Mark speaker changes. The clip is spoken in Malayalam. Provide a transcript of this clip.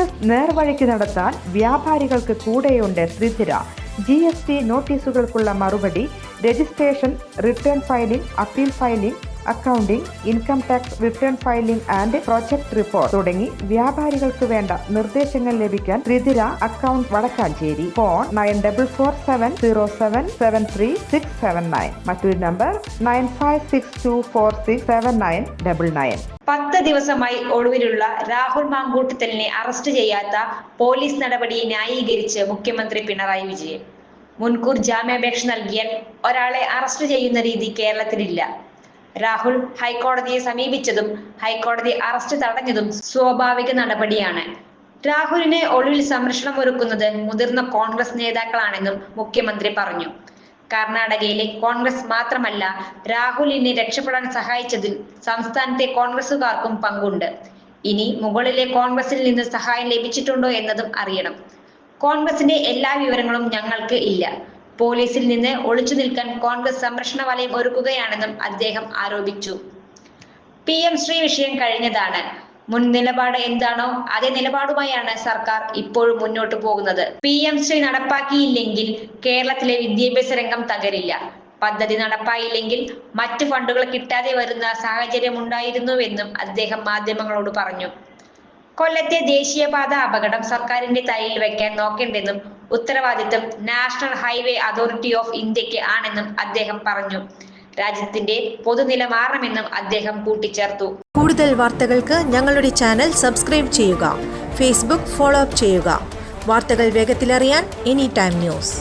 Speaker 1: ബിസിനസ് നേർവഴിക്ക് നടത്താൻ വ്യാപാരികൾക്ക് കൂടെയുണ്ട് ത്രിധിര ജി എസ് ടി നോട്ടീസുകൾക്കുള്ള മറുപടി registration return filing appeal filing accounting income tax return filing and project report തുടങ്ങി വ്യാപാരികൾക്ക് വേണ്ട നിർദ്ദേശങ്ങൾ ലഭിക്കാൻ Thrithira account Vadakkanchery. Phone nine double four seven zero seven seven three six seven nine. മറ്റൊരു number nine five six two four six seven nine double nine.
Speaker 2: പത്ത് ദിവസമായി ഒളിവിലുള്ള രാഹുൽ മാങ്കൂട്ടത്തലിനെ അറസ്റ്റ് ചെയ്യാത്ത പോലീസ് നടപടി ന്യായീകരിച്ച് മുഖ്യമന്ത്രി പിണറായി വിജയൻ. മുൻകൂർ ജാമ്യാപേക്ഷ നൽകിയാൽ ഒരാളെ അറസ്റ്റ് ചെയ്യുന്ന രീതി കേരളത്തിലില്ല. രാഹുൽ ഹൈക്കോടതിയെ സമീപിച്ചതും ഹൈക്കോടതി അറസ്റ്റ് തടഞ്ഞതും സ്വാഭാവിക നടപടിയാണ്. രാഹുലിനെ ഒളിവിൽ സംരക്ഷണം ഒരുക്കുന്നത് മുതിർന്ന കോൺഗ്രസ് നേതാക്കളാണെന്നും മുഖ്യമന്ത്രി പറഞ്ഞു. കർണാടകയിലെ കോൺഗ്രസ് മാത്രമല്ല രാഹുലിനെ രക്ഷപ്പെടാൻ സഹായിച്ചതിൽ സംസ്ഥാനത്തെ കോൺഗ്രസുകാർക്കും പങ്കുണ്ട്. ഇനി മുകളിലെ കോൺഗ്രസിൽ നിന്ന് സഹായം ലഭിച്ചിട്ടുണ്ടോ എന്നതും അറിയണം. കോൺഗ്രസിന്റെ എല്ലാ വിവരങ്ങളും ഞങ്ങൾക്ക് ഇല്ല. പോലീസിൽ നിന്ന് ഒളിച്ചു നിൽക്കാൻ കോൺഗ്രസ് സംരക്ഷണ വലയം ഒരുക്കുകയാണെന്നും അദ്ദേഹം ആരോപിച്ചു. പി എം ശ്രീ വിഷയം കഴിഞ്ഞതാണ്. മുൻ നിലപാട് എന്താണോ അതേ നിലപാടുമായാണ് സർക്കാർ ഇപ്പോഴും മുന്നോട്ട് പോകുന്നത്. പി എം ശ്രീ നടപ്പാക്കിയില്ലെങ്കിൽ കേരളത്തിലെ വിദ്യാഭ്യാസ രംഗം തകരില്ല. പദ്ധതി നടപ്പായില്ലെങ്കിൽ മറ്റു ഫണ്ടുകൾ കിട്ടാതെ വരുന്ന സാഹചര്യം ഉണ്ടായിരുന്നുവെന്നും അദ്ദേഹം മാധ്യമങ്ങളോട് പറഞ്ഞു. കൊല്ലത്തെ ദേശീയപാത അപകടം സർക്കാരിന്റെ തലയിൽ വെക്കാൻ നോക്കേണ്ടെന്നും ഉത്തരവാദിത്തം നാഷണൽ ഹൈവേ അതോറിറ്റി ഓഫ് ഇന്ത്യയ്ക്ക് ആണെന്നും അദ്ദേഹം പറഞ്ഞു. രാജ്യത്തിന്റെ പൊതുനില മാറണമെന്നും അദ്ദേഹം കൂട്ടിച്ചേർത്തു.
Speaker 3: കൂടുതൽ വാർത്തകൾക്ക് ഞങ്ങളുടെ ചാനൽ സബ്സ്ക്രൈബ് ചെയ്യുക ഫേസ്ബുക്ക് ഫോളോ അപ്പ് ചെയ്യുക. വാർത്തകൾ വേഗത്തിലറിയാൻ എനി ടൈം ന്യൂസ്.